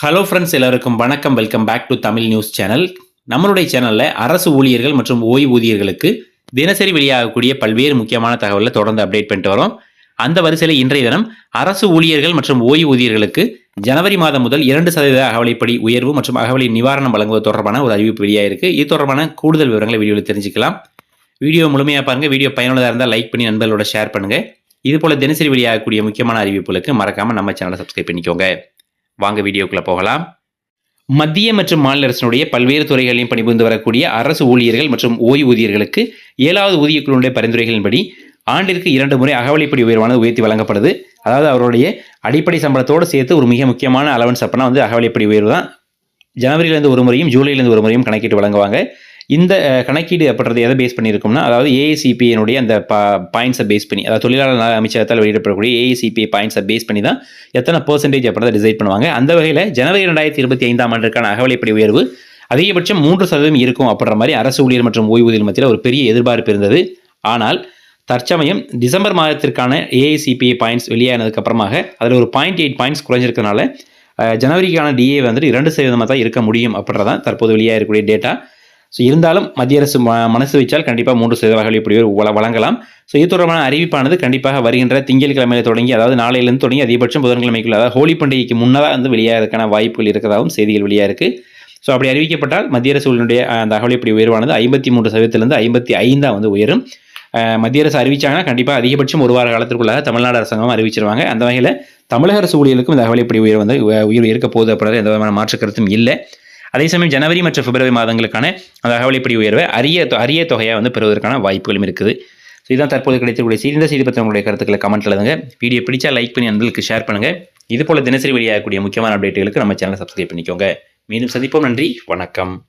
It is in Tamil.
ஹலோ ஃப்ரெண்ட்ஸ் எல்லாருக்கும் வணக்கம். Welcome back to Tamil news channel நம்மளுடைய சேனலில் அரசு ஊழியர்கள் மற்றும் ஓய்வூதியர்களுக்கு தினசரி வெளியாகக்கூடிய பல்வேறு முக்கியமான தகவலை தொடர்ந்து அப்டேட் பண்ணிட்டு வரோம். அந்த வரிசையில் இன்றைய தினம் அரசு ஊழியர்கள் மற்றும் ஓய்வூதியர்களுக்கு ஜனவரி மாதம் முதல் இரண்டு சதவீத அகவலைப்படி உயர்வு மற்றும் அகவலை நிவாரணம் வழங்குவது தொடர்பான ஒரு அறிவிப்பு வெளியாயிருக்கு. இது தொடர்பான கூடுதல் விவரங்களை வீடியோவில் தெரிஞ்சுக்கலாம். வீடியோ முழுமையாக பாருங்கள் வீடியோ பயனுள்ளதாக இருந்தால் லைக் பண்ணி நண்பர்களோட ஷேர் பண்ணுங்கள் இதுபோல் தினசரி வெளியாகக்கூடிய முக்கியமான அறிவிப்புகளுக்கு மறக்காமல் நம்ம சேனலை சப்ஸ்கிரைப் பண்ணிக்கோங்க. வாங்க வீடியோக்குள்ள போகலாம். மத்திய மற்றும் மாநில அரசினுடைய பல்வேறு துறைகளிலும் பணிபுரிந்து வரக்கூடிய அரசு ஊழியர்கள் மற்றும் ஓய்வூதியர்களுக்கு ஏழாவது ஊதியக்குழுடைய பரிந்துரைகளின்படி ஆண்டிற்கு இரண்டு முறை அகவலைப்படி உயர்வானது உயர்த்தி வழங்கப்படுது. அதாவது அவருடைய அடிப்படை சம்பளத்தோடு சேர்த்து ஒரு மிக முக்கியமான அலவன்ஸ் அப்பனா வந்து அகவலைப்படி உயர்வு தான். ஜனவரியிலேருந்து ஒரு முறையும் ஜூலைலேருந்து ஒரு முறையும் கணக்கிட்டு வழங்குவாங்க. இந்த கணக்கீடு அப்படின்றது எதை பேஸ் பண்ணியிருக்கும்னா அதாவது ஏஐசிபியினுடைய அந்த பாயிண்ட்ஸை பேஸ் பண்ணி அதாவது தொழிலாளர் நல அமைச்சகத்தால் வெளியிடப்படக்கூடிய ஏஐசிபி பாயிண்ட்ஸை பேஸ் பண்ணி தான் எத்தனை பர்சன்டேஜ் அப்படின்றத டிசைட் பண்ணுவாங்க. அந்த வகையில் ஜனவரி ரெண்டாயிரத்தி இருபத்தி ஐந்தாம் ஆண்டிற்கான அகவலைப்படி உயர்வு அதிகபட்சம் மூன்று சதவீதம் இருக்கும் அப்படின்ற மாதிரி அரசு ஊழியர் மற்றும் ஓய்வூதியர் மத்தியில் ஒரு பெரிய எதிர்பார்ப்பு இருந்தது. ஆனால் தற்சமயம் டிசம்பர் மாதத்திற்கான ஏஐசிபி பாயிண்ட்ஸ் வெளியானதுக்கு அப்புறமாக அதில் ஒரு பாயிண்ட் எயிட் பாயிண்ட்ஸ் குறைஞ்சிருக்கனால ஜனவரிக்கான டிஏ வந்துட்டு இரண்டு சதவீதமாக தான் இருக்க முடியும் அப்படின்றதான் தற்போது வெளியாக இருக்கக்கூடிய டேட்டா ஸோ இருந்தாலும் மத்திய அரசு ம- மனசு வச்சால் கண்டிப்பாக மூன்று சதவீத வகையில் வழ வழங்கலாம். ஸோ இது தொடர்பான அறிவிப்பானது கண்டிப்பாக வருகின்ற திங்கட்கிழமையில தொடங்கி அதாவது நாளையிலிருந்து தொடங்கி அதிகபட்சம் புதன்கிழமைக்குள்ள அதாவது ஹோலி பண்டிகைக்கு முன்னதாக வந்து வெளியாகிறதுக்கான வாய்ப்புகள் இருக்கிறதாகவும் செய்திகள் வெளியாக இருக்குது ஸோ அப்படி அறிவிக்கப்பட்டால் மத்திய அரசுடைய அந்த அகவலைப்படி உயர்வானது ஐம்பத்தி மூன்று சதவீதத்திலிருந்து ஐம்பத்தி ஐந்தா வந்து உயரும். மத்திய அரசு அறிவிச்சாங்கன்னா கண்டிப்பாக அதிகபட்சம் ஒரு வார காலத்திற்குள்ளாக தமிழ்நாடு அரசாங்கம் அறிவிச்சிருவாங்க. அந்த வகையில் தமிழக அரசு ஊழியர்களுக்கும் இந்த அகவலைப்படி உயர் வந்து உ- உயர்வு இருக்க போகுது அப்படின்ற எந்த விதமான மாற்று கருத்தும் இல்லை. அதே சமயம் ஜனவரி மற்றும் பிப்ரவரி மாதங்களுக்கான அந்த அகவலைப்படி உயர்வை? அரிய தொ- அரிய தொகையாக வந்து பெறுவதற்கான வாய்ப்புகளும் இருக்குது. ஸோ இதுதான் தற்போது கிடைத்திருக்கூடிய செய்தி. இந்த செய்தி பற்றி உங்களுடைய கருத்துக்களை கமெண்ட் எழுதுங்க. வீடியோ பிடிச்சா லைக் பண்ணி நண்பர்களுக்கு ஷேர் பண்ணுங்கள் இது போல் தினசரி வெளியாகக்கூடிய முக்கியமான அப்டேட்டுகளுக்கு நம்ம சேனலை சப்ஸ்கிரைப் பண்ணிக்கோங்க. மீண்டும் சந்திப்போம். நன்றி. வணக்கம்.